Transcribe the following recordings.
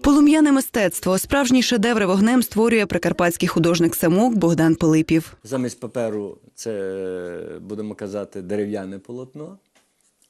Полум'яне мистецтво. Справжній шедевр вогнем створює прикарпатський художник самок Богдан Пилипів. Замість паперу це, будемо казати, дерев'яне полотно,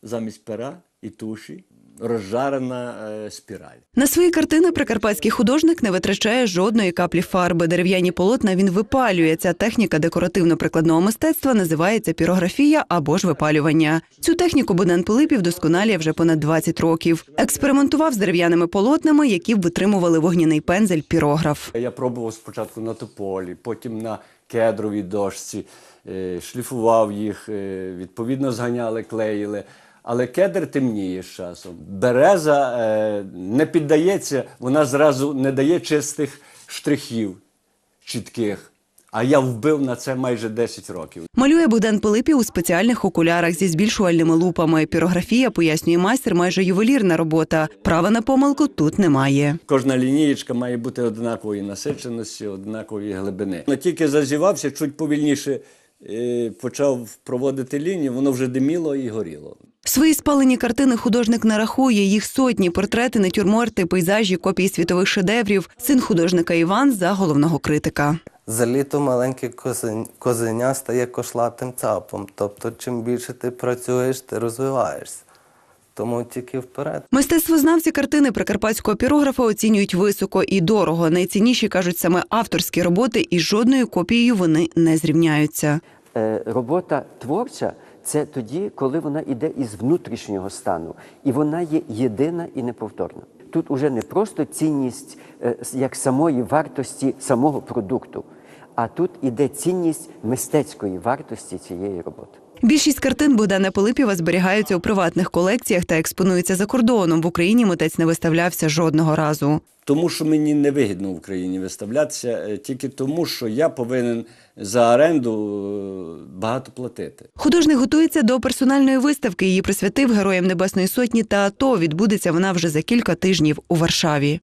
замість пера і туші розжарена е, спіраль. На свої картини прикарпатський художник не витрачає жодної каплі фарби. Дерев'яні полотна він випалює. Ця техніка декоративно-прикладного мистецтва називається пірографія або ж випалювання. Цю техніку Богдан Пилипів досконалює вже понад 20 років. Експериментував з дерев'яними полотнами, які витримували вогняний пензель пірограф. Я пробував спочатку на тополі, потім на кедровій дошці, е, шліфував їх, е, відповідно зганяли, клеїли. Але кедр темніє з часом. Береза е, не піддається, вона зразу не дає чистих штрихів чітких. А я вбив на це майже 10 років. Малює Богдан Пилипів у спеціальних окулярах зі збільшувальними лупами. Пірографія, пояснює майстер, майже ювелірна робота. Права на помилку тут немає. Кожна лінієчка має бути однакової насиченості, однакової глибини. Но тільки зазівався, чуть повільніше е, почав проводити лінію, воно вже диміло і горіло. Свої спалені картини художник нарахує їх сотні портрети, натюрморти, пейзажі, копії світових шедеврів. Син художника Іван за головного критика. За літо маленьке козеня стає кошлатим цапом. Тобто, чим більше ти працюєш, ти розвиваєшся. Тому тільки вперед. Мистецтвознавці картини прикарпатського пірографа оцінюють високо і дорого. Найцінніші кажуть саме авторські роботи, і жодною копією вони не зрівняються. Е, робота творча це тоді, коли вона йде із внутрішнього стану, і вона є єдина і неповторна. Тут уже не просто цінність е, як самої вартості самого продукту, а тут іде цінність мистецької вартості цієї роботи. Більшість картин Богдана Пилипєва зберігаються у приватних колекціях та експонуються за кордоном. В Україні митець не виставлявся жодного разу. Тому що мені не вигідно в Україні виставлятися, е, тільки тому, що я повинен за оренду е, багато платити. Художник готується до персональної виставки. Її присвятив героям Небесної Сотні та АТО. Відбудеться вона вже за кілька тижнів у Варшаві.